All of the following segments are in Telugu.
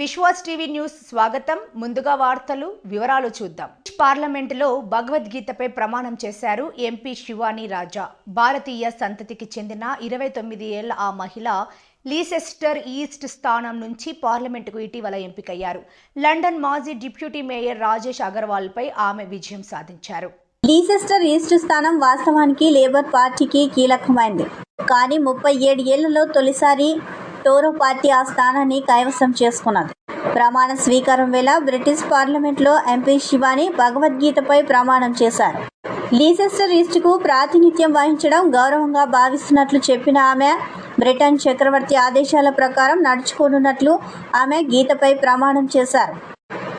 విశ్వాస్ టీవీ న్యూస్ స్వాగతం. ముందుగా వార్తలు వివరాలు చూద్దాం. పార్లమెంటులో భగవద్గీతపై ప్రమాణం చేశారు ఎంపీ శివాని రాజా. భారతీయ సంతతికి చెందిన ఇరవై తొమ్మిది ఏళ్ళ ఆ మహిళ లీసెస్టర్ ఈస్ట్ స్థానం నుంచి పార్లమెంటుకు ఇటీవల ఎంపికయ్యారు. లండన్ మాజీ డిప్యూటీ మేయర్ రాజేష్ అగర్వాల్పై ఆమె విజయం సాధించారు. లీసెస్టర్ ఈస్ట్ స్థానం వాస్తవానికి లేబర్ పార్టీకి కీలకమైంది. కానీ ముప్పై ఏడు ఏళ్ళలో తొలిసారి టోరో పార్టీ ఆ స్థానాన్ని కైవసం చేసుకున్నది. ప్రమాణ స్వీకారం వేళ బ్రిటిష్ పార్లమెంట్లో ఎంపీ శివాని భగవద్గీతపై ప్రమాణం చేశారు. లీసెస్టర్ ఈస్ట్కు ప్రాతినిధ్యం వహించడం గౌరవంగా భావిస్తున్నట్లు చెప్పిన ఆమె బ్రిటన్ చక్రవర్తి ఆదేశాల ప్రకారం నడుచుకోనున్నట్లు ఆమె గీతపై ప్రమాణం చేశారు.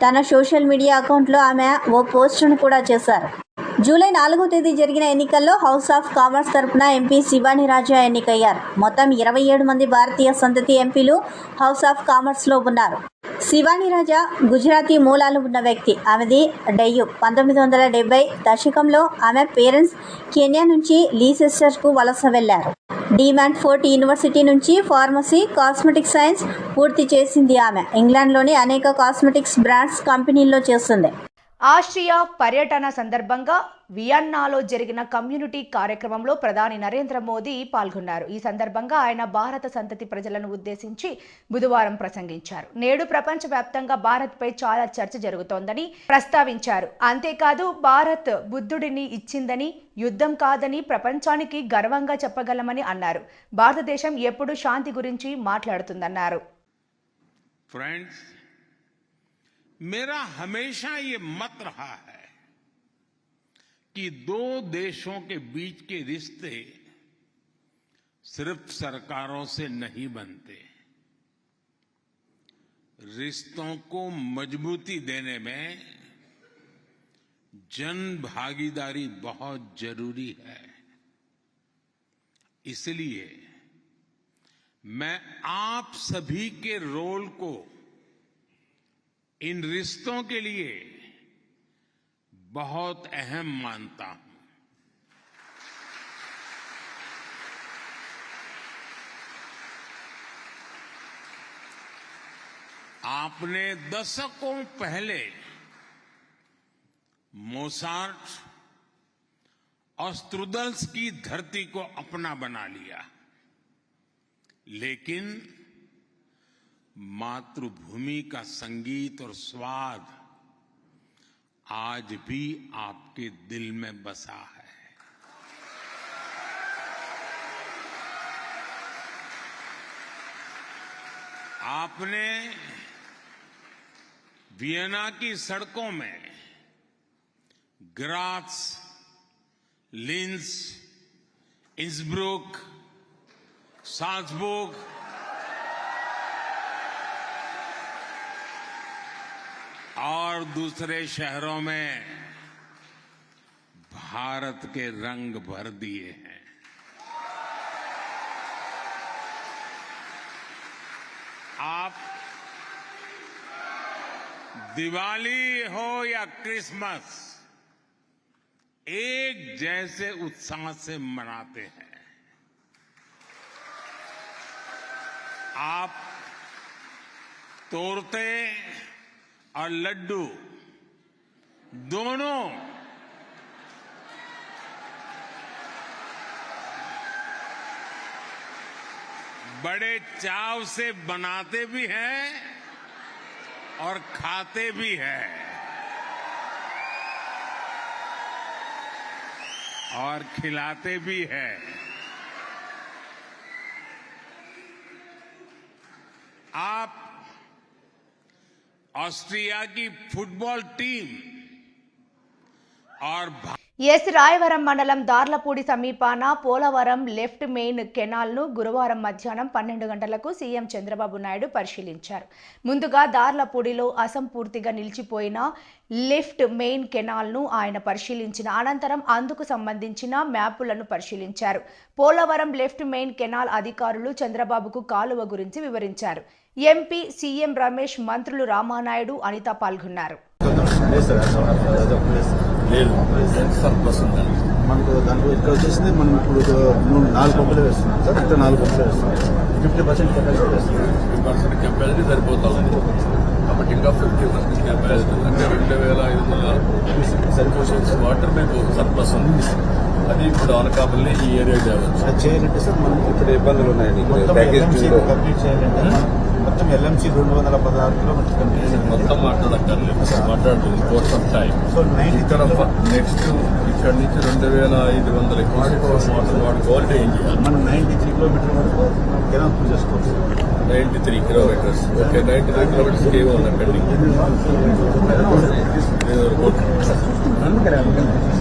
తన సోషల్ మీడియా అకౌంట్లో ఆమె ఓ పోస్టును కూడా చేశారు. జూలై నాలుగో తేదీ జరిగిన ఎన్నికల్లో హౌస్ ఆఫ్ కామర్స్ తరపున ఎంపీ శివాని రాజా ఎన్నికయ్యారు. మొత్తం ఇరవై ఏడు మంది భారతీయ సంతతి ఎంపీలు హౌస్ ఆఫ్ కామర్స్లో ఉన్నారు. శివాని రాజా గుజరాతీ మూలాలు ఉన్న వ్యక్తి. ఆమెది డయ్యూ. పంతొమ్మిది వందల డెబ్బై దశకంలో ఆమె పేరెంట్స్ కెన్యా నుంచి లీసెస్టర్కు వలస వెళ్ళారు డిమాండ్ ఫోర్ట్ యూనివర్సిటీ నుంచి ఫార్మసీ కాస్మెటిక్ సైన్స్ పూర్తి చేసింది ఆమె. ఇంగ్లాండ్లోని అనేక కాస్మెటిక్స్ బ్రాండ్స్ కంపెనీల్లో చేస్తుంది. ఆస్ట్రియా పర్యటన సందర్భంగా వియన్నాలో జరిగిన కమ్యూనిటీ కార్యక్రమంలో ప్రధాని నరేంద్ర మోదీ పాల్గొన్నారు. ఈ సందర్భంగా ఆయన భారత సంతతి ప్రజలను ఉద్దేశించి బుధవారం ప్రసంగించారు. నేడు ప్రపంచవ్యాప్తంగా భారత్పై చాలా చర్చ జరుగుతోందని ప్రస్తావించారు. అంతేకాదు భారత్ బుద్ధుడిని ఇచ్చిందని యుద్ధం కాదని ప్రపంచానికి గర్వంగా చెప్పగలమని అన్నారు. భారతదేశం ఎప్పుడు శాంతి గురించి మాట్లాడుతుందన్నారు. ఫ్రెండ్స్ मेरा हमेशा ये मत रहा है कि दो देशों के बीच के रिश्ते सिर्फ़ सरकारों से नहीं बनते। रिश्तों को मजबूती देने में जन भागीदारी बहुत ज़रूरी है। इसलिए मैं आप सभी के रोल को इन रिश्तों के लिए बहुत अहम मानता हूँ। आपने दशकों पहले मोसार्ट और स्ट्रुदल्स की धरती को अपना बना लिया, लेकिन मातृभूमि का संगीत और स्वाद आज भी आपके दिल में बसा है। आपने वियना की सड़कों में ग्रास लिंस इंसब्रुक साल्सबुर्ग और दूसरे शहरों में भारत के रंग भर दिए हैं। आप दिवाली हो या क्रिसमस, एक जैसे उत्साह से मनाते हैं। आप तोड़ते और लड्डू, दोनों। बड़े चाव से बनाते भी हैं और खाते भी हैं। और खिलाते भी हैं। आप ऑस्ट्रिया की फुटबॉल टीम और ఎస్ రాయవరం మండలం దార్లపూడి సమీపాన పోలవరం లెఫ్ట్ మెయిన్ కెనాల్ను గురువారం మధ్యాహ్నం పన్నెండు గంటలకు సీఎం చంద్రబాబు నాయుడు పరిశీలించారు. ముందుగా దార్లపూడిలో అసంపూర్తిగా నిలిచిపోయిన లెఫ్ట్ మెయిన్ కెనాల్ను ఆయన పరిశీలించిన అనంతరం అందుకు సంబంధించిన మ్యాపులను పరిశీలించారు. పోలవరం లెఫ్ట్ మెయిన్ కెనాల్ అధికారులు చంద్రబాబుకు కాలువ గురించి వివరించారు. ఎంపీ సీఎం రమేష్ మంత్రులు రామానాయుడు అనిత పాల్గొన్నారు. లేదు. సర్ప్లస్ ఉందండి. మనకు దాంట్లో ఇక్కడ వచ్చేసింది మనం ఇప్పుడు మూడు నాలుగు పంపులు వేస్తున్నాం సార్. ఇక్కడ నాలుగు పంపులు వేస్తున్నాం. ఫిఫ్టీ పర్సెంట్ కెపాసిటీ వేస్తున్నాం. ఫిఫ్టీ పర్సెంట్ కెపాసిటీ సరిపోతా. ఉంది కాబట్టి ఇంకా ఫిఫ్టీ పర్సెంట్ కెపాసిటీ అంటే రెండు వేల ఐదు వందల సర్క్యూషన్స్ వాటర్ మీకు సర్ప్లస్ ఉంది. అది ఇప్పుడు అనకాపల్లి ఈ ఏరియా అది చేయాలంటే సార్ మనం ఇక్కడ ఇబ్బందులు ఉన్నాయండి. మొత్తం ప్యాకేజ్ ఎల్ఎంసీ టూలో కంప్లీట్ చేయాలంటే మనం మొత్తం ఎల్ఎంసీ రెండు వందల పదహారు కిలోమీటర్స్ కంప్లీట్ చేయాలి. మొత్తం మాట్లాడక్కర్లేదు. మాట్లాడుతుంది course of time so ninety ఇక్కడ నెక్స్ట్ ఇక్కడ నుంచి రెండు వేల ఐదు వందల వాటర్ వాడుకోవాలంటే ఏం చేయాలి? మనం నైన్టీ త్రీ కిలోమీటర్ వరకు కెనాల్ పూజ చేసుకోవచ్చు. Ninety three kilometers okay ninety three kilometers ఏమో ఉన్నాయి పెండింగ్ ఎనిమిది వందల కోట్లు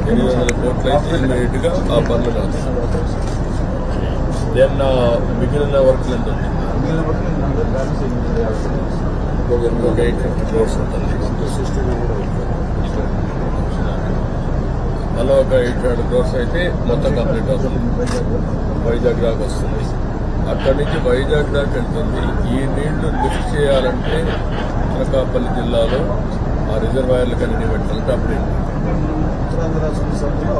ఎనిమిది వందల కోట్లు అయితే ఇమ్మీడియట్గా ఆ పనులు కాదు దెన్ మిగిలిన వర్క్లు ఎంత ఉంది ఒక ఎయిట్ ఫిఫ్టీ క్రోర్స్ ఉంటుంది మళ్ళీ ఒక ఎయిట్ హండ్రెడ్ క్రోర్స్ అయితే మొత్తం కంప్లీట్ అవుతుంది వైజాగ్ దాకా వస్తుంది అక్కడి నుంచి వైజాగ్ దాకా వెళ్తుంది. ఈ నీళ్ళు లిఫ్ట్ చేయాలంటే అనకాపల్లి జిల్లాలో ఆ రిజర్వాయర్లు కన్నీ పెట్టాలంటే అప్పుడు. ఉత్తరాంధ్ర సంస్థలో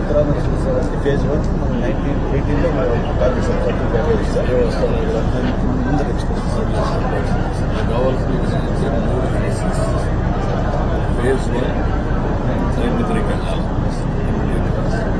ఉత్తరాంధ్ర సంస్థ ఫేజ్ వన్ మనం నైన్టీన్ ఎయిటీన్లో కావాల్సిన ఫేజ్ వన్ నైన్టీ త్రీకి వెళ్ళాలి.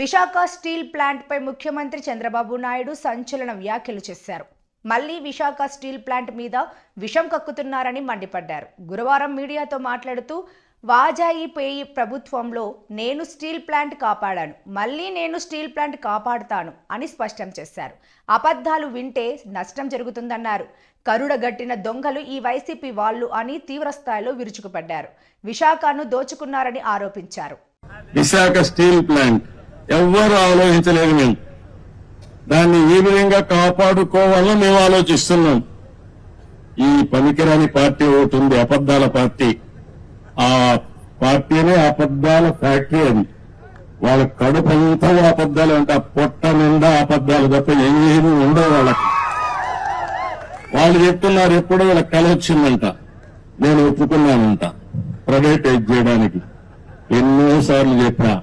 విశాఖ స్టీల్ ప్లాంట్పై ముఖ్యమంత్రి చంద్రబాబు నాయుడు సంచలన వ్యాఖ్యలు చేశారు. మళ్ళీ విశాఖ స్టీల్ ప్లాంట్ మీద విషం కక్కుతున్నారని మండిపడ్డారు. గురువారం మీడియాతో మాట్లాడుతూ వాజాయిపేయి ప్రభుత్వంలో నేను స్టీల్ ప్లాంట్ కాపాడాను. మళ్ళీ నేను స్టీల్ ప్లాంట్ కాపాడుతాను అని స్పష్టం చేశారు. అబద్ధాలు వింటే నష్టం జరుగుతుందన్నారు. కరుడగట్టిన దొంగలు ఈ వైసీపీ వాళ్ళు అని తీవ్రస్థాయిలో విరుచుకుపడ్డారు. విశాఖను దోచుకున్నారని ఆరోపించారు. విశాఖ స్టీల్ ప్లాంట్ ఎవ్వరు ఆలోచించలేదు మేము. దాన్ని ఏ విధంగా కాపాడుకోవాలని మేము ఆలోచిస్తున్నాం. ఈ పనికిరాని పార్టీ ఒకటి ఉంది అబద్దాల పార్టీ. ఆ పార్టీనే అబద్దాల ఫ్యాక్టరీ అది. వాళ్ళ కడుపు అంతా కూడా అబద్దాలు అంటే ఆ పొట్ట నిండా అబద్దాలు తప్ప ఏమీ ఉండవు వాళ్ళకి. వాళ్ళు చెప్తున్నారు ఎప్పుడో వీళ్ళ కల వచ్చిందంట. నేను ఒప్పుకున్నానంట. ప్రైవేటైజ్ చేయడానికి. ఎన్నోసార్లు చెప్పా.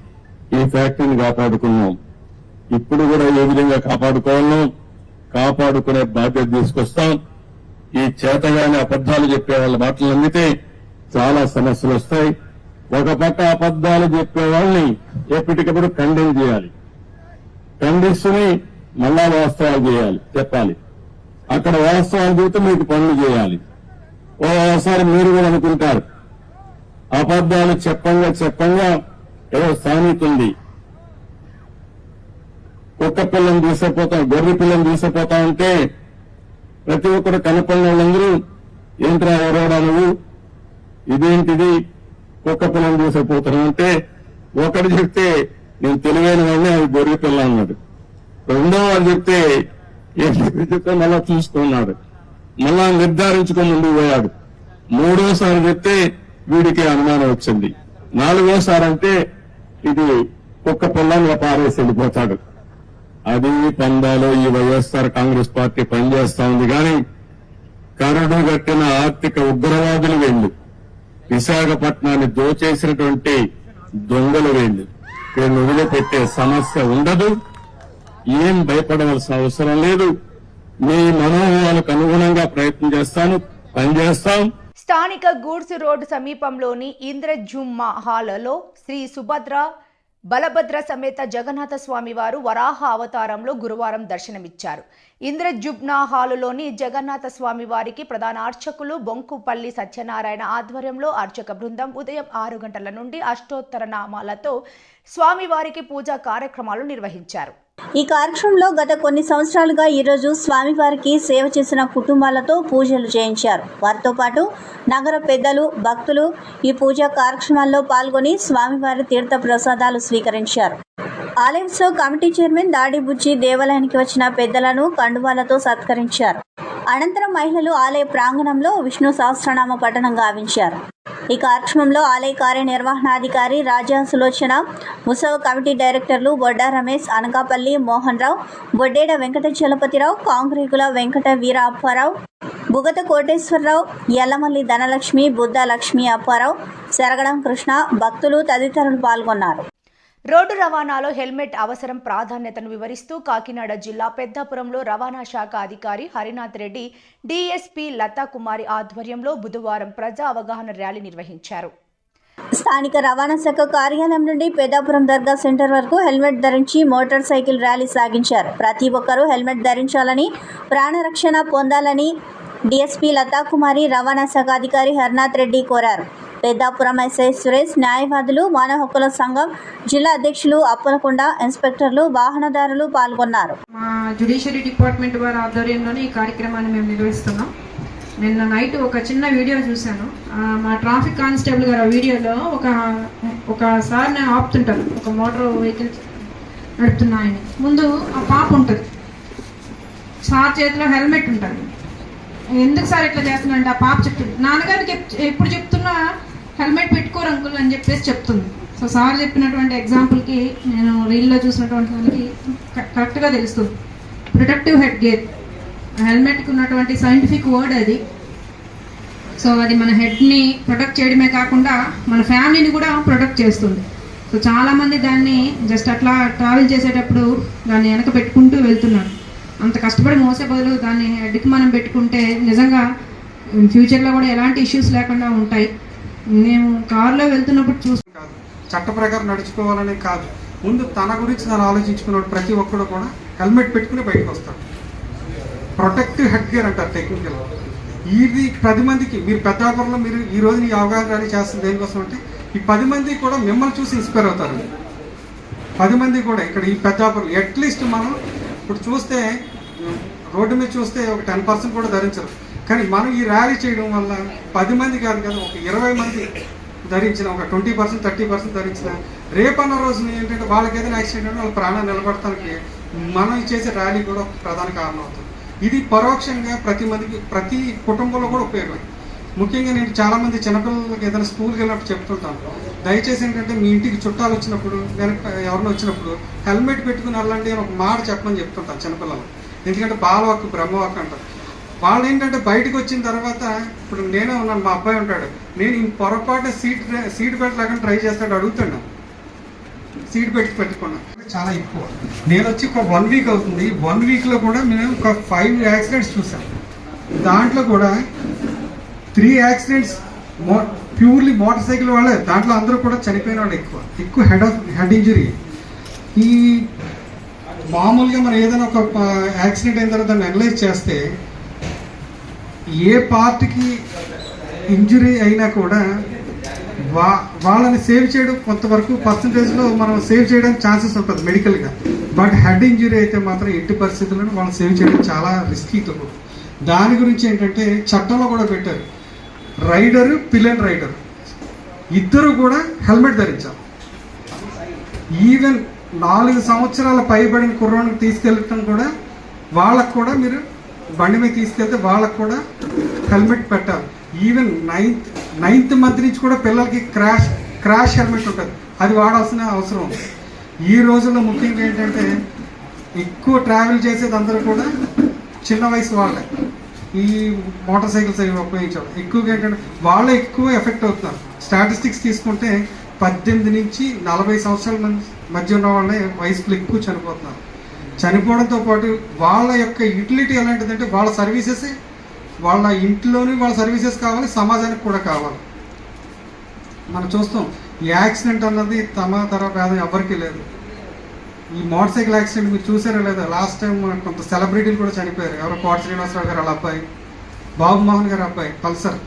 ఈ ఫ్యాక్టరీని కాపాడుకున్నాం. ఇప్పుడు కూడా ఏ విధంగా కాపాడుకోవాలో కాపాడుకునే బాధ్యత తీసుకొస్తాం. ఈ చేతగాని అబద్దాలు చెప్పే వాళ్ళ మాటలు నమ్మితే చాలా సమస్యలు వస్తాయి. ఒక పక్క అబద్దాలు చెప్పే వాళ్ళని ఎప్పటికప్పుడు ఖండన చేయాలి. ఖండిస్తూనే మళ్ళా వాస్తవాలు చేయాలి చెప్పాలి. అక్కడ వాస్తవాలు చెబితే మీకు పనులు చేయాలి. ఓసారి మీరు కూడా అనుకుంటారు. అబద్దాలు చెప్పంగా చెప్పంగా ఎవరు సామెత ఉంది. కుక్క పిల్లని తీసుకుపోతాం గొర్రె పిల్లని తీసుకుపోతా ఉంటే ప్రతి ఒక్కరు కనపడిన వాళ్ళందరూ ఏంట్రా ఎవరోడా నువ్వు? ఇదేంటిది? కుక్క పిల్లని తీసుకుపోతున్నావు అంటే ఒకడు చెప్తే నేను తెలివైన వాడిని అది గొర్రె పిల్ల అన్నాడు. రెండో వాడు చెప్తే ఏంటి చెప్తే మళ్ళా చూసుకున్నాడు. మళ్ళా నిర్ధారించుకొని ముందుకు పోయాడు. మూడోసారి చెప్తే వీడికి అనుమానం వచ్చింది. నాలుగోసారి అంటే ఇది కుక్క పిల్లని పారేసి వెళ్ళిపోతాడు. అది పందాలో ఈ వైఎస్ఆర్ కాంగ్రెస్ పార్టీ పనిచేస్తా ఉంది కానీ కరడు గట్టిన ఆర్థిక ఉగ్రవాదులు వెళ్ళు. విశాఖపట్నాన్ని దోచేసినటువంటి దొంగలు వెళ్ళు. వీళ్ళు వదిలిపెట్టే సమస్య ఉండదు. ఏం భయపడవలసిన అవసరం లేదు. మీ మనోభావాలకు అనుగుణంగా ప్రయత్నం చేస్తాను పనిచేస్తాం. స్థానిక గూడ్స్ రోడ్ సమీపంలోని ఇంద్రజుమ్మ హాలలో శ్రీ సుభద్ర బలభద్ర సమేత జగన్నాథ స్వామి వారు వరాహ అవతారంలో గురువారం దర్శనమిచ్చారు. ఇంద్రజుబ్నా హాలులోని జగన్నాథ స్వామి వారికి ప్రధాన అర్చకులు బొంకుపల్లి సత్యనారాయణ ఆధ్వర్యంలో అర్చక బృందం ఉదయం ఆరు గంటల నుండి అష్టోత్తర నామాలతో స్వామివారికి పూజా కార్యక్రమాలు నిర్వహించారు. ఈ కార్యక్రమంలో గత కొన్ని సంవత్సరాలుగా ఈరోజు స్వామివారికి సేవ చేసిన కుటుంబాలతో పూజలు చేయించారు. వారితో పాటు నగర పెద్దలు భక్తులు ఈ పూజా కార్యక్రమాల్లో పాల్గొని స్వామివారి తీర్థ ప్రసాదాలు స్వీకరించారు. ఆలయ కమిటీ చైర్మన్ దాడిబుచ్చి దేవాలయానికి వచ్చిన పెద్దలను కండువాలతో సత్కరించారు. అనంతరం మహిళలు ఆలయ ప్రాంగణంలో విష్ణు సహస్రనామ పఠనం గావించారు. ఈ కార్యక్రమంలో ఆలయ కార్యనిర్వహణాధికారి రాజా సులోచన ఉత్సవ కమిటీ డైరెక్టర్లు బొడ్డా రమేష్ అనకాపల్లి మోహన్ రావు బొడ్డేడ వెంకట చలపతిరావు కాంక్రీకుల వెంకట వీర అప్పారావు బుగత కోటేశ్వరరావు ఎల్లమల్లి ధనలక్ష్మి బుద్ధ లక్ష్మి అప్పారావు శరగడం కృష్ణ భక్తులు తదితరులు పాల్గొన్నారు. రోడ్డు రవాణాలో హెల్మెట్ అవసరం ప్రాధాన్యతను వివరిస్తూ కాకినాడ జిల్లా పెద్దాపురంలో రవాణా శాఖ అధికారి హరినాథ్ రెడ్డి డీఎస్పీ లతా కుమారి ఆధ్వర్యంలో బుధవారం ప్రజా అవగాహన ర్యాలీ నిర్వహించారు. స్థానిక రవాణా శాఖ కార్యాలయం నుండి పెద్దాపురం దర్గా సెంటర్ వరకు హెల్మెట్ ధరించి మోటార్ సైకిల్ ర్యాలీ సాగించారు. ప్రతి ఒక్కరూ హెల్మెట్ ధరించాలని ప్రాణరక్షణ పొందాలని డీఎస్పీ లతాకుమారి రవాణా శాఖ అధికారి హర్నాథ్ రెడ్డి కోరారు. పెద్దాపురం ఎస్ఐ సురేష్ న్యాయవాదులు మానవ హక్కుల సంఘం జిల్లా అధ్యక్షులు అప్పలకొండ ఇన్స్పెక్టర్లు వాహనదారులు పాల్గొన్నారు. మా జ్యుడిషియరీ డిపార్ట్మెంట్ వారి ఆధ్వర్యంలోనే ఈ కార్యక్రమాన్ని మేము నిర్వహిస్తున్నాం. నిన్న నైట్ ఒక చిన్న వీడియో చూశాను. మా ట్రాఫిక్ కానిస్టేబుల్ గారు వీడియోలో ఒక ఒక సార్ని ఆపుతుంటారు. ఒక మోటార్ వెహికల్ నడుపుతున్న ఆయన ముందు ఆ పాప ఉంటుంది. సార్ చేతిలో హెల్మెట్ ఉంటుంది. ఎందుకు సార్ ఇట్లా చేస్తున్నాడు ఆ పాప చెప్తుంది. నాన్నగారికి ఎప్పుడు చెప్తున్నా హెల్మెట్ పెట్టుకోరు అంకుల్ అని చెప్పేసి చెప్తుంది. సో సార్ చెప్పినటువంటి ఎగ్జాంపుల్కి నేను రీల్లో చూసినటువంటి దానికి కరెక్ట్గా తెలుస్తుంది. Protective head gear. హెల్మెట్కి ఉన్నటువంటి సైంటిఫిక్ వర్డ్ అది. సో అది మన హెడ్ని ప్రొటెక్ట్ చేయడమే కాకుండా మన ఫ్యామిలీని కూడా ప్రొటెక్ట్ చేస్తుంది. సో చాలామంది దాన్ని జస్ట్ అట్లా ట్రావెల్ చేసేటప్పుడు దాన్ని వెనక పెట్టుకుంటూ వెళ్తున్నారు. అంత కష్టపడి మోసే బదులు దాన్ని అడ్డుకి మనం పెట్టుకుంటే నిజంగా ఫ్యూచర్లో కూడా ఎలాంటి ఇష్యూస్ లేకుండా ఉంటాయి. మేము కారులో వెళ్తున్నప్పుడు చూసి కాదు. చట్ట ప్రకారం నడుచుకోవాలనే కాదు. ముందు తన గురించి తను ఆలోచించుకున్నాడు. ప్రతి ఒక్కడు కూడా హెల్మెట్ పెట్టుకుని బయటకు వస్తాడు. ప్రొటెక్టివ్ హెడ్ గేర్ అంటారు టెక్నికల్ ఇది పది మందికి మీరు పెద్దాపురంలో మీరు ఈ రోజు ఈ అవగాహన ర్యాలీ చేస్తుంది దేనికోసం అంటే ఈ పది మంది కూడా మిమ్మల్ని చూసి ఇన్స్పైర్ అవుతారు పది మంది కూడా ఇక్కడ ఈ పెద్దాపురం అట్లీస్ట్ మనం ఇప్పుడు చూస్తే రోడ్డు మీద చూస్తే ఒక టెన్ పర్సెంట్ కూడా ధరించరు. కానీ మనం ఈ ర్యాలీ చేయడం వల్ల పది మంది కాదు కదా ఒక ఇరవై మంది ధరించిన ఒక ట్వంటీ పర్సెంట్ థర్టీ పర్సెంట్ ధరించిన రేపన్న రోజున ఏంటంటే వాళ్ళకి ఏదైనా యాక్సిడెంట్ అంటే వాళ్ళ ప్రాణాలు నిలబడటానికి మనం చేసే ర్యాలీ కూడా ఒక ప్రధాన కారణం అవుతుంది. ఇది పరోక్షంగా ప్రతి మందికి ప్రతి కుటుంబంలో కూడా ఉపయోగం ముఖ్యంగా నేను చాలామంది చిన్నపిల్లలకి ఏదైనా స్కూల్కి వెళ్ళినప్పుడు చెప్తుంటాను. దయచేసి ఏంటంటే మీ ఇంటికి చుట్టాలు వచ్చినప్పుడు వెనక ఎవరిని వచ్చినప్పుడు హెల్మెట్ పెట్టుకుని వెళ్ళండి అని ఒక మాట చెప్పమని చెప్తుంటాను చిన్నపిల్లలు ఎందుకంటే బాలవాక్ బ్రహ్మవాక్ అంటారు. వాళ్ళు ఏంటంటే బయటకు వచ్చిన తర్వాత ఇప్పుడు నేనే ఉన్నాను మా అబ్బాయి ఉంటాడు. నేను ఈ పొరపాటు సీట్ సీట్ బెల్ట్ లాగా ట్రై చేస్తాడు అడుగుతాడు. సీట్ బెల్ట్ పెట్టుకున్నా. చాలా ఎక్కువ. నేను వచ్చి ఒక వన్ వీక్ అవుతుంది. వన్ వీక్లో కూడా మేము ఒక ఫైవ్ యాక్సిడెంట్స్ చూసాం దాంట్లో కూడా త్రీ యాక్సిడెంట్స్ మో ప్యూర్లీ మోటార్ సైకిల్ వాళ్ళే. దాంట్లో అందరూ కూడా చనిపోయిన వాళ్ళు ఎక్కువ. ఎక్కువ హెడ్ ఆఫ్ హెడ్ ఇంజరీ. ఈ మామూలుగా మనం ఏదైనా ఒక యాక్సిడెంట్ అయిన తర్వాత దాన్ని అనలైజ్ చేస్తే ఏ పార్ట్కి ఇంజురీ అయినా కూడా వా వాళ్ళని సేవ్ చేయడం కొంతవరకు పర్సంటేజ్లో మనం సేవ్ చేయడానికి ఛాన్సెస్ ఉంటుంది మెడికల్గా. బట్ హెడ్ ఇంజురీ అయితే మాత్రం ఎట్టి పరిస్థితుల్లో వాళ్ళని సేవ్ చేయడం చాలా రిస్కీతో కూడుకుంది. దాని గురించి ఏంటంటే చట్టంలో కూడా పెట్టారు. Rider pillion rider. ఇద్దరు కూడా హెల్మెట్ ధరించాలి. ఈవెన్ నాలుగు సంవత్సరాల పైబడిన కుర్రానికి తీసుకెళ్ళటం కూడా వాళ్ళకు కూడా మీరు బండి మీద తీసుకెళ్తే వాళ్ళకు కూడా హెల్మెట్ పెట్టాలి. ఈవెన్ నైన్త్ నైన్త్ మంత్ నుంచి కూడా పిల్లలకి క్రాష్ క్రాష్ హెల్మెట్ ఉంటుంది. అది వాడాల్సిన అవసరం ఉంది. ఈ రోజుల్లో ముఖ్యంగా ఏంటంటే ఎక్కువ ట్రావెల్ చేసేది అందరూ కూడా చిన్న వయసు వాళ్ళే. ఈ మోటార్ సైకిల్స్ అవి ఉపయోగించడం ఎక్కువగా ఏంటంటే వాళ్ళే ఎక్కువ ఎఫెక్ట్ అవుతున్నారు. స్టాటిస్టిక్స్ తీసుకుంటే పద్దెనిమిది నుంచి నలభై సంవత్సరాల మధ్య ఉన్న వాళ్ళే వయసులు ఎక్కువ చనిపోతున్నారు. చనిపోవడంతో పాటు వాళ్ళ యొక్క యూటిలిటీ ఎలాంటిదంటే వాళ్ళ సర్వీసెస్. వాళ్ళ ఇంట్లోని వాళ్ళ సర్వీసెస్ కావాలి సమాజానికి కూడా కావాలి. మనం చూస్తాం ఈ యాక్సిడెంట్ అన్నది తమ తర భేదం ఎవరికీ లేదు. ఈ మోటార్ సైకిల్ యాక్సిడెంట్ మీరు చూసారా లేదా లాస్ట్ టైం కొంత సెలబ్రిటీలు కూడా చనిపోయారు. ఎవరో కోట శ్రీనివాసరావు గారు వాళ్ళ అబ్బాయి బాబు మోహన్ గారి అబ్బాయి పల్సర్.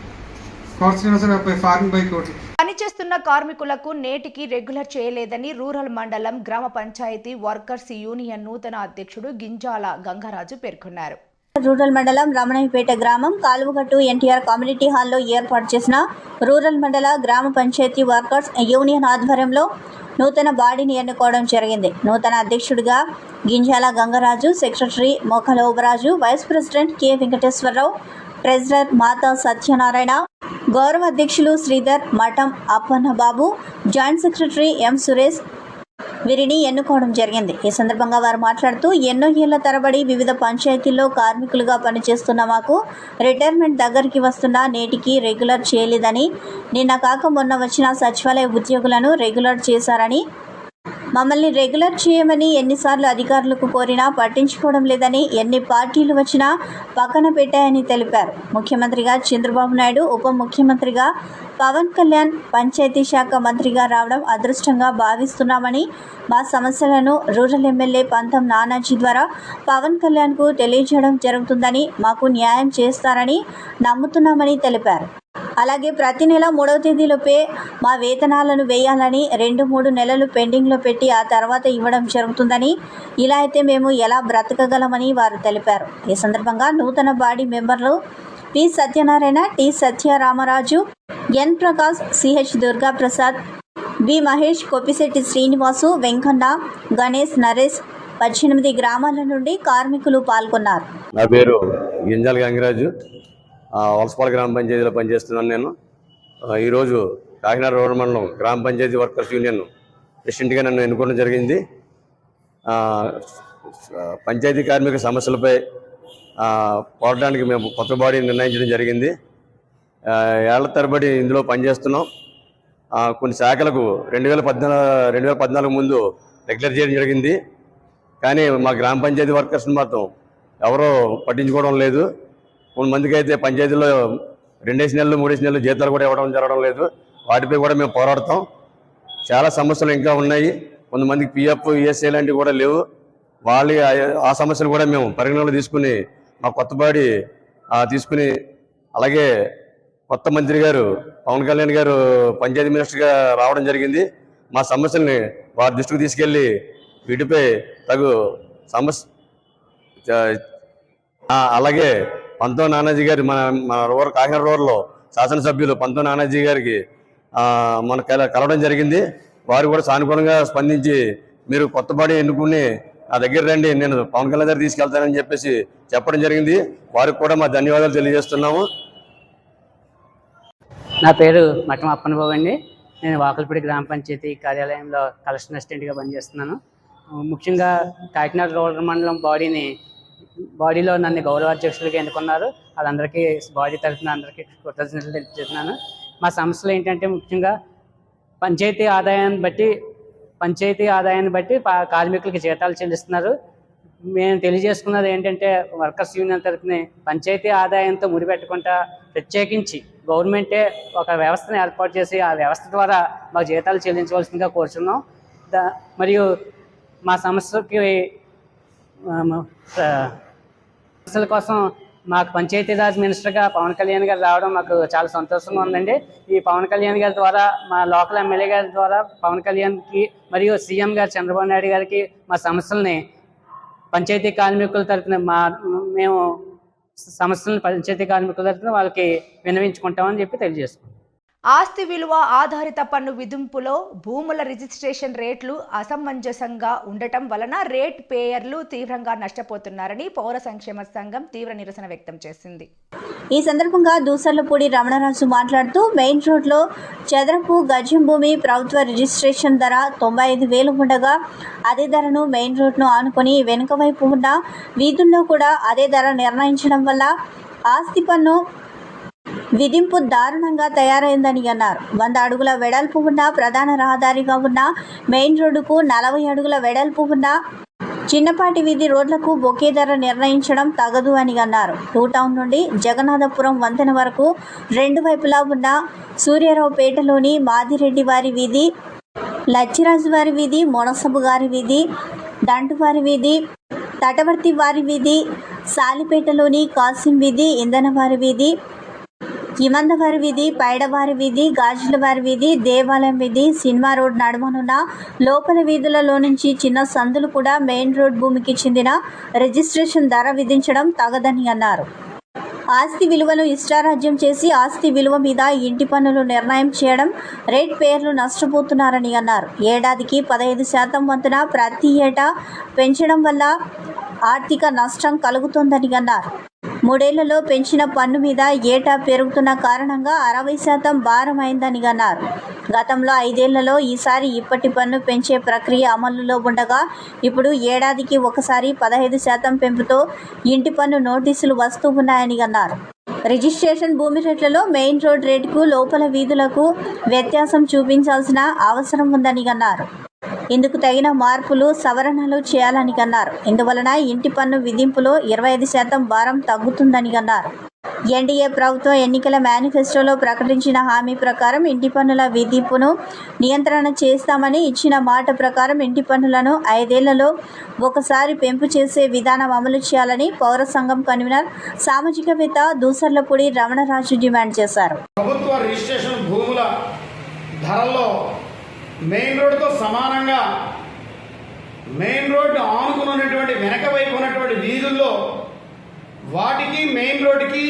కోట శ్రీనివాసరావు అబ్బాయి ఫారిన్ బైక్ ఒకటి. పనిచేస్తున్న కార్మికులకు నేటికి రెగ్యులర్ చేయలేదని రూరల్ మండలం గ్రామ పంచాయతీ వర్కర్స్ యూనియన్ నూతన అధ్యక్షుడు గింజాల గంగరాజు పేర్కొన్నారు. రూరల్ మండలం రమణయ్యపేట గ్రామం కాలువగట్టు ఎన్టీఆర్ కమ్యూనిటీ హాల్లో ఏర్పాటు చేసిన రూరల్ మండల గ్రామ పంచాయతీ వర్కర్స్ యూనియన్ ఆధ్వర్యంలో నూతన బాడీని ఎన్నుకోవడం జరిగింది. నూతన అధ్యక్షుడిగా Ginjala Gangaraju secretary Mokala Obaraju vice president K Venkateswararao treasurer Mata Satyanarayana గౌరవ అధ్యక్షులు Sridhar Matham Appanna Babu joint secretary M Suresh వీరిని ఎన్నుకోవడం జరిగింది. ఈ సందర్భంగా వారు మాట్లాడుతూ ఎన్నో ఏళ్ళ తరబడి వివిధ పంచాయతీల్లో కార్మికులుగా పనిచేస్తున్న మాకు రిటైర్మెంట్ దగ్గరికి వస్తున్నా నేటికి రెగ్యులర్ చేయలేదని నిన్న కాక మొన్న వచ్చిన సచివాలయ ఉద్యోగులను రెగ్యులర్ చేశారని మమ్మల్ని రెగ్యులర్ చేయమని ఎన్నిసార్లు అధికారులకు కోరినా పట్టించుకోవడం లేదని ఎన్ని పార్టీలు వచ్చినా పక్కన పెట్టాయని తెలిపారు. ముఖ్యమంత్రిగా చంద్రబాబు నాయుడు ఉప ముఖ్యమంత్రిగా పవన్ కళ్యాణ్ పంచాయతీ శాఖ మంత్రిగా రావడం అదృష్టంగా భావిస్తున్నామని మా సమస్యలను రూరల్ ఎమ్మెల్యే పంతం నానాజీ ద్వారా పవన్ కళ్యాణ్కు తెలియజేయడం జరుగుతుందని మాకు న్యాయం చేస్తారని నమ్ముతున్నామని తెలిపారు. అలాగే ప్రతి నెల మూడవ తేదీలోపే మా వేతనాలను వేయాలని రెండు మూడు నెలలు పెండింగ్లో పెట్టి ఆ తర్వాత ఇవ్వడం జరుగుతుందని ఇలా అయితే మేము ఎలా బ్రతకగలమని వారు తెలిపారు. ఈ సందర్భంగా నూతన బాడీ మెంబర్లు P Satyanarayana T Satyaramaraju N Prakash CH Durgaprasad B Mahesh Koppisetti Srinivasu Venkanna Ganesh Naresh పద్దెనిమిది గ్రామాల నుండి కార్మికులు పాల్గొన్నారు. నా పేరు గింజల్ గంగరాజు. వలసపాల గ్రామ పంచాయతీలో పనిచేస్తున్నాను నేను. ఈరోజు కాకినాడ రూరల్ మండలం గ్రామ పంచాయతీ వర్కర్స్ యూనియన్ ప్రెసిడెంట్గా నన్ను ఎన్నుకోవడం జరిగింది. పంచాయతీ కార్మిక సమస్యలపై పోరాటానికి మేము కొత్త బాడీ నిర్ణయించడం జరిగింది. ఏళ్ళ తరబడి ఇందులో పనిచేస్తున్నాం. కొన్ని శాఖలకు రెండు వేల పద్నాలుగు రెండు వేల పద్నాలుగు ముందు రెగ్యులర్ చేయడం జరిగింది. కానీ మా గ్రామ పంచాయతీ వర్కర్స్ని మాత్రం ఎవరో పట్టించుకోవడం లేదు. కొంతమందికి అయితే పంచాయతీలో రెండేసి నెలలు మూడేసి నెలలు జీతాలు కూడా ఇవ్వడం జరగడం లేదు. వాటిపై కూడా మేము పోరాడతాం. చాలా సమస్యలు ఇంకా ఉన్నాయి. కొంతమందికి పిఎఫ్ ఈఎస్ఐ లాంటివి కూడా లేవు. వాళ్ళ ఆ సమస్యలు కూడా మేము పరిగణనలో తీసుకుని మా కొత్తపాడి తీసుకుని అలాగే కొత్త మంత్రి గారు పవన్ కళ్యాణ్ గారు పంచాయతీ మినిస్టర్గా రావడం జరిగింది. మా సమస్యల్ని వారి దృష్టికి తీసుకెళ్ళి వీటిపై తగు సమస్య అలాగే పంతో నానాజీ గారి మన మన రూరల్ కాకినాడ రూరల్లో శాసనసభ్యులు పంతో నానాజీ గారికి మన కలవడం జరిగింది. వారు కూడా సానుకూలంగా స్పందించి మీరు కొత్త బాడీ ఎన్నుకుని నా దగ్గర రండి నేను పవన్ కళ్యాణ్ గారు తీసుకెళ్తానని చెప్పేసి చెప్పడం జరిగింది. వారికి కూడా మా ధన్యవాదాలు తెలియజేస్తున్నాము. నా పేరు మఠం అప్పనబాబు అండి. నేను వాకల్పూడి గ్రామ పంచాయతీ కార్యాలయంలో కలెక్షన్ అసిస్టెంట్గా పనిచేస్తున్నాను. ముఖ్యంగా కాకినాడ రూరల్ మండలం బాడీని బాడీలో నన్ను గౌరవాధ్యక్షులుగా ఎన్నుకున్నారు. వాళ్ళందరికీ బాడీ తరఫున అందరికీ కృతజ్ఞతలు తెలియజేస్తున్నాను మా సమస్యలు ఏంటంటే ముఖ్యంగా పంచాయతీ ఆదాయాన్ని బట్టి పంచాయతీ ఆదాయాన్ని బట్టి పా- కార్మికులకి జీతాలు చెల్లిస్తున్నారు. మేము తెలియజేసుకున్నది ఏంటంటే వర్కర్స్ యూనియన్ తరఫున పంచాయతీ ఆదాయంతో ముడిపెట్టకుండా ప్రత్యేకించి గవర్నమెంటే ఒక వ్యవస్థను ఏర్పాటు చేసి ఆ వ్యవస్థ ద్వారా మాకు జీతాలు చెల్లించవలసిందిగా కోరుచున్నాం. దా మరియు మా సమస్యకి సమస్యల కోసం మాకు పంచాయతీరాజ్ మినిస్టర్గా పవన్ కళ్యాణ్ గారు రావడం మాకు చాలా సంతోషంగా ఉందండి. ఈ పవన్ కళ్యాణ్ గారి ద్వారా మా లోకల్ ఎమ్మెల్యే గారి ద్వారా పవన్ కళ్యాణ్కి మరియు సీఎం గారు చంద్రబాబు నాయుడు గారికి మా సమస్యల్ని పంచాయతీ కార్మికుల తరఫున మా మేము సమస్యలను పంచాయతీ కార్మికుల తరఫున వాళ్ళకి విన్నవించుకుంటామని చెప్పి తెలియజేసుకుంటాం ఆస్తి విలువ ఆధారిత పన్ను విధింపులో భూముల రిజిస్ట్రేషన్ రేట్లు అసమంజసంగా ఉండటం వలన రేట్ పేయర్లు తీవ్రంగా నష్టపోతున్నారని పౌర సంక్షేమ సంఘం తీవ్ర నిరసన వ్యక్తం చేసింది. ఈ సందర్భంగా దూసర్లపూడి రమణరాజు మాట్లాడుతూ మెయిన్ రోడ్లో చదరపు గజం భూమి ప్రభుత్వ రిజిస్ట్రేషన్ ధర తొంభై ఐదు వేలు ఉండగా అదే ధరను మెయిన్ రోడ్ను ఆనుకొని వెనుక వైపు ఉన్న వీధుల్లో కూడా అదే ధర నిర్ణయించడం వల్ల ఆస్తి పన్ను విధింపు దారుణంగా తయారైందని అన్నారు. వంద అడుగుల వెడల్పు ఉన్న ప్రధాన రహదారిగా ఉన్న మెయిన్ రోడ్డుకు నలభై అడుగుల వెడల్పు ఉన్న చిన్నపాటి వీధి రోడ్లకు ఒకే ధర నిర్ణయించడం తగదు అని అన్నారు. టూ టౌన్ నుండి జగన్నాథపురం వంతెన వరకు రెండు వైపులా ఉన్న సూర్యారావుపేటలోని మాదిరెడ్డి వారి వీధి లచ్చిరాజు వారి వీధి మొనసబు గారి వీధి దంటువారి వీధి తటవర్తి వారి వీధి సాలిపేటలోని కాసిం వీధి ఇంధనవారి వీధి ఇమందవారి వీధి పైడవారి వీధి గాజులవారి వీధి దేవాలయం వీధి సినిమా రోడ్ నడుమనున్న లోపల వీధులలో నుంచి చిన్న సందులు కూడా మెయిన్ రోడ్ భూమికి చెందిన రిజిస్ట్రేషన్ ధర విధించడం తగదని అన్నారు. ఆస్తి విలువను ఇష్టారాజ్యం చేసి ఆస్తి విలువ మీద ఇంటి పన్నులు నిర్ణయం చేయడం రేట్ పేర్లు నష్టపోతున్నారని అన్నారు. ఏడాదికి పదహైదు శాతం వంతున ప్రతి ఏటా పెంచడం వల్ల ఆర్థిక నష్టం కలుగుతోందని అన్నారు. మూడేళ్ళలో పెంచిన పన్ను మీద ఏటా పెరుగుతున్న కారణంగా అరవై శాతం భారమైందని అన్నారు. గతంలో ఐదేళ్ళలో ఈసారి ఇప్పటి పన్ను పెంచే ప్రక్రియ అమలులో ఉండగా ఇప్పుడు ఏడాదికి ఒకసారి పదహైదు శాతం పెంపుతో ఇంటి పన్ను నోటీసులు వస్తూ ఉన్నాయని అన్నారు. రిజిస్ట్రేషన్ భూమి రేట్లలో మెయిన్ రోడ్ రేటుకు లోపల వీధులకు వ్యత్యాసం చూపించాల్సిన అవసరం ఉందని అన్నారు. ఇందుకు తగిన మార్పులు సవరణలు చేయాలని అన్నారు. ఇందువలన ఇంటి పన్ను విధింపులో ఇరవై ఐదు శాతం భారం తగ్గుతుందని అన్నారు. ఎన్డీఏ ప్రభుత్వం ఎన్నికల మేనిఫెస్టోలో ప్రకటించిన హామీ ప్రకారం ఇంటి పన్నుల విధింపును నియంత్రణ చేస్తామని ఇచ్చిన మాట ప్రకారం ఇంటి పన్నులను ఐదేళ్ళలో ఒకసారి పెంపు చేసే విధానం అమలు చేయాలని పౌర సంఘం కన్వీనర్ సామాజికవేత్త దూసర్లపూడి రమణరాజు డిమాండ్ చేశారు. ప్రభుత్వ రిజిస్ట్రేషన్ భూముల ధరల్లో మెయిన్ రోడ్డుతో సమానంగా మెయిన్ రోడ్డు ఆనుకుని ఉన్నటువంటి వెనక వైపు ఉన్నటువంటి వీధుల్లో వాటికి మెయిన్ రోడ్డుకి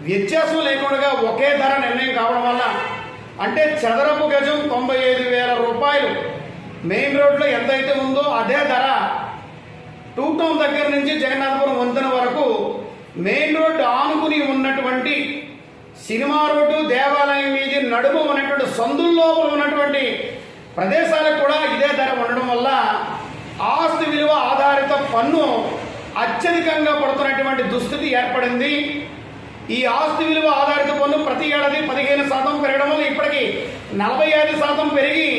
వ్యత్యాసం లేకుండా ఒకే ధర నిర్ణయం కావడం వల్ల అంటే చదరపు గజం తొంభై ఐదు వేల రూపాయలు మెయిన్ రోడ్లో ఎంతైతే ఉందో అదే ధర టూ టౌన్ దగ్గర నుంచి జగన్నాథపురం వంతెన వరకు మెయిన్ రోడ్డు ఆనుకుని ఉన్నటువంటి సినిమా రోడ్డు దేవాలయం మీద నడుము ఉన్నటువంటి సందుల్లోపల ఉన్నటువంటి ప్రదేశాలకు కూడా ఇదే ధర ఉండడం వల్ల ఆస్తి విలువ ఆధారిత పన్ను అత్యధికంగా పడుతున్నటువంటి దుస్థితి ఏర్పడింది. ఈ ఆస్తి విలువ ఆధారిత పన్ను ప్రతి ఏడాది పదిహేను శాతం పెరగడం వల్ల ఇప్పటికి నలభై ఐదు శాతం పెరిగి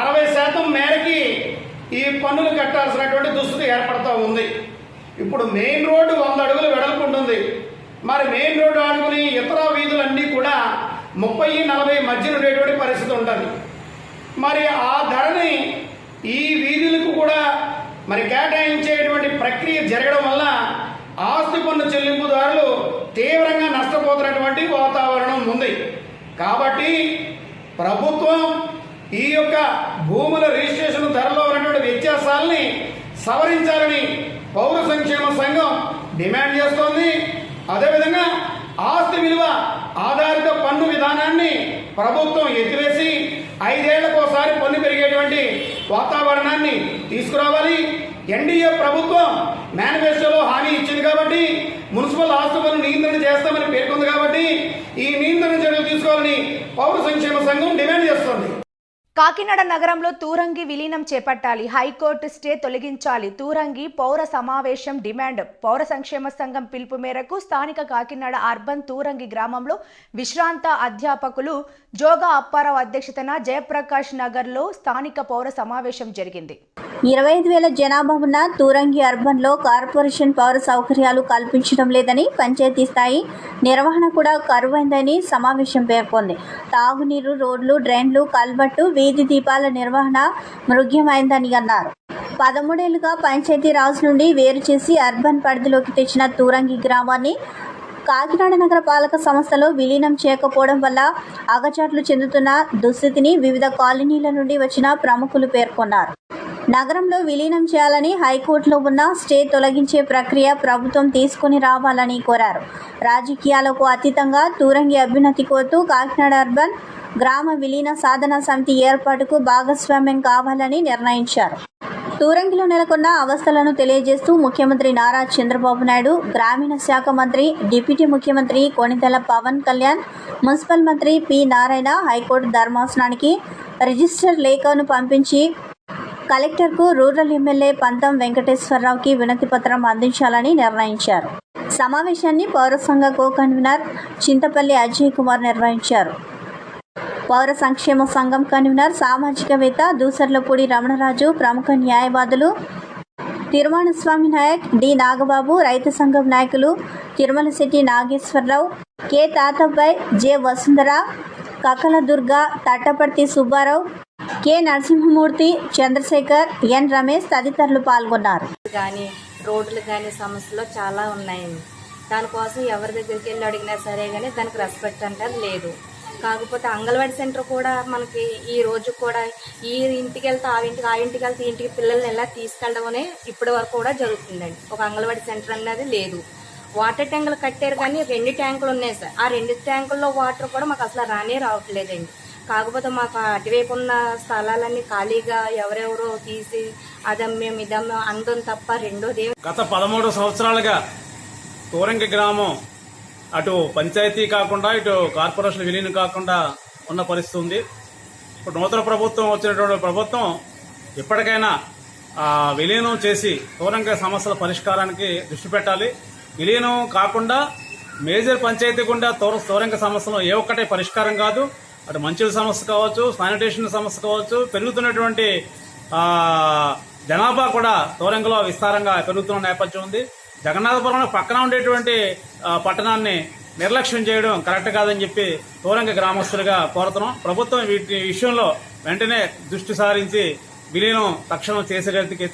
అరవై శాతం మేరకి ఈ పన్నులు కట్టాల్సినటువంటి దుస్థితి ఏర్పడుతూ ఉంది. ఇప్పుడు మెయిన్ రోడ్డు వంద అడుగులు వెడల్పుంటుంది మరి మెయిన్ రోడ్డు ఆడుకుని ఇతర వీధులన్నీ కూడా ముప్పై నలభై మధ్యన ఉండేటువంటి పరిస్థితి ఉంటుంది. మరి ఆ ధరని ఈ వీధులకు కూడా మరి కేటాయించేటువంటి ప్రక్రియ జరగడం వల్ల ఆస్తి పన్ను చెల్లింపుదారులు తీవ్రంగా నష్టపోతున్నటువంటి వాతావరణం ఉంది. కాబట్టి ప్రభుత్వం ఈ యొక్క భూముల రిజిస్ట్రేషన్ ధరలో ఉన్నటువంటి వ్యత్యాసాలని సవరించాలని పౌర సంక్షేమ సంఘం డిమాండ్ చేస్తోంది. అదేవిధంగా ఆస్తి విలువ ఆధారిత పన్ను విధానాన్ని ప్రభుత్వం ఎత్తివేసి ఐదేళ్ళకు ఒకసారి పన్ను పెరిగేటువంటి వాతావరణాన్ని తీసుకురావాలి. ఎన్డీఏ ప్రభుత్వం మేనిఫెస్టోలో హామీ ఇచ్చింది కాబట్టి మున్సిపల్ ఆస్తులను నియంత్రణ చేస్తామని పేర్కొంది కాబట్టి ఈ నియంత్రణ చర్యలు తీసుకోవాలని పౌర సంక్షేమ సంఘం డిమాండ్ చేస్తోంది. కాకినాడ నగరంలో తూరంగి విలీనం చేపట్టాలి. హైకోర్టు స్టే తొలగించాలి. తూరంగి పౌర సమావేశం డిమాండ్. పౌర సంక్షేమ సంఘం పిలుపు మేరకు స్థానిక కాకినాడ అర్బన్ తూరంగి గ్రామంలో విశ్రాంత అధ్యాపకులు జోగా అప్పారావు అధ్యక్షతన జయప్రకాష్ నగర్లో స్థానిక పౌర సమావేశం జరిగింది. ఇరవై ఐదు వేల జనాభా ఉన్న తూరంగి అర్బన్లో కార్పొరేషన్ పౌర సౌకర్యాలు కల్పించడం లేదని పంచాయతీ స్థాయి నిర్వహణ కూడా కరువైందని సమావేశం పేర్కొంది. తాగునీరు రోడ్లు డ్రైన్లు కల్బట్టు వీధి దీపాల నిర్వహణ మృగ్యమైందని అన్నారు. పదమూడేళ్ళుగా పంచాయతీ రాజ్ నుండి వేరు చేసి అర్బన్ పరిధిలోకి తెచ్చిన తూరంగి గ్రామాన్ని కాకినాడ నగర పాలక సంస్థలో విలీనం చేయకపోవడం వల్ల అగచాట్లు చెందుతున్న దుస్థితిని వివిధ కాలనీల నుండి వచ్చిన ప్రముఖులు పేర్కొన్నారు. నగరంలో విలీనం చేయాలని హైకోర్టులో ఉన్న స్టే తొలగించే ప్రక్రియ ప్రభుత్వం తీసుకుని రావాలని కోరారు. రాజకీయాలకు అతీతంగా తూరంగి అభ్యున్నతి కోరుతూ కాకినాడ అర్బన్ గ్రామ విలీన సాధన సమితి ఏర్పాటుకు భాగస్వామ్యం కావాలని నిర్ణయించారు. తూరంగిలో నెలకొన్న అవస్థలను తెలియజేస్తూ ముఖ్యమంత్రి నారా చంద్రబాబు నాయుడు గ్రామీణ శాఖ మంత్రి డిప్యూటీ ముఖ్యమంత్రి కొణితెల పవన్ కళ్యాణ్ మున్సిపల్ మంత్రి పి నారాయణ హైకోర్టు ధర్మాసనానికి రిజిస్టర్ లేఖను పంపించి కలెక్టర్కు రూరల్ ఎమ్మెల్యే పంతం వెంకటేశ్వరరావుకి వినతి పత్రం అందించాలని నిర్ణయించారు. సమావేశాన్ని పౌరసంఘ కో కన్వీనర్ చింతపల్లి అజయ్ కుమార్ నిర్వహించారు. పౌర సంక్షేమ సంఘం కన్వీనర్ సామాజికవేత్త దూసర్లపూడి రమణరాజు ప్రముఖ న్యాయవాదులు తిరుమాణస్వామి నాయక్ డి నాగబాబు రైతు సంఘం నాయకులు Tirumala Setti Nageswararao K Tatabbai J Vasundhara Kakala Durga Tattaparthi Subbarao K. Narasimhamurthy Chandrasekhar N. Ramesh తదితరులు పాల్గొన్నారు. కానీ రోడ్లు కానీ సమస్యలు చాలా ఉన్నాయండి దానికోసం ఎవరి దగ్గరికి వెళ్ళి అడిగినా సరే కానీ దానికి రెస్పెక్ట్ అంటే లేదు. కాకపోతే అంగన్వాడీ సెంటర్ కూడా మనకి ఈ రోజు కూడా ఈ ఇంటికి వెళ్తే ఆ ఇంటికి ఆ ఇంటికి వెళ్తే ఇంటికి పిల్లల్ని ఎలా తీసుకెళ్ళడం అనే ఇప్పటి వరకు కూడా జరుగుతుందండి. ఒక అంగన్వాడీ సెంటర్ అనేది లేదు. వాటర్ ట్యాంకులు కట్టారు కానీ రెండు ట్యాంకులు ఉన్నాయి సార్. ఆ రెండు ట్యాంకుల్లో వాటర్ కూడా మాకు అసలు రానే రావట్లేదండి. కాకపోతే మాకు అటువైపు ఉన్న స్థలాలన్నీ ఖాళీగా ఎవరెవరో తీసి అదమ్మేం ఇదమ్మేం అందం తప్ప రెండోది గత పదమూడు సంవత్సరాలుగా తూరంగి గ్రామం అటు పంచాయతీ కాకుండా ఇటు కార్పొరేషన్ విలీనం కాకుండా ఉన్న పరిస్థితి ఉంది. ఇప్పుడు నూతన ప్రభుత్వం వచ్చినటువంటి ప్రభుత్వం ఇప్పటికైనా విలీనం చేసి దూరంగా సమస్యల పరిష్కారానికి దృష్టి పెట్టాలి. విలీనం కాకుండా మేజర్ పంచాయతీ గుండా తూర తూరంగ సమస్యలు ఏ ఒక్కటే పరిష్కారం కాదు. అటు మంచుల సమస్య కావచ్చు శానిటేషన్ సమస్య కావచ్చు పెరుగుతున్నటువంటి జనాభా కూడా దూరంగా విస్తారంగా పెరుగుతున్న నేపథ్యం ఉంది. జగన్నాథపురం పక్కన ఉండేటువంటి పట్టణాన్ని నిర్లక్ష్యం చేయడం కరెక్ట్ కాదని చెప్పి దూరంగ గ్రామస్తులుగా కోరుతున్నాం. ప్రభుత్వం వీటి విషయంలో వెంటనే దృష్టి సారించి విలీనం తక్షణం చేసేటికి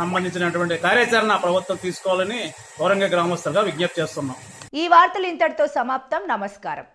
సంబంధించినటువంటి కార్యాచరణ ప్రభుత్వం తీసుకోవాలని దూరంగ గ్రామస్తులుగా విజ్ఞప్తి చేస్తున్నాం. ఈ వార్తలు ఇంతటితో సమాప్తం. నమస్కారం.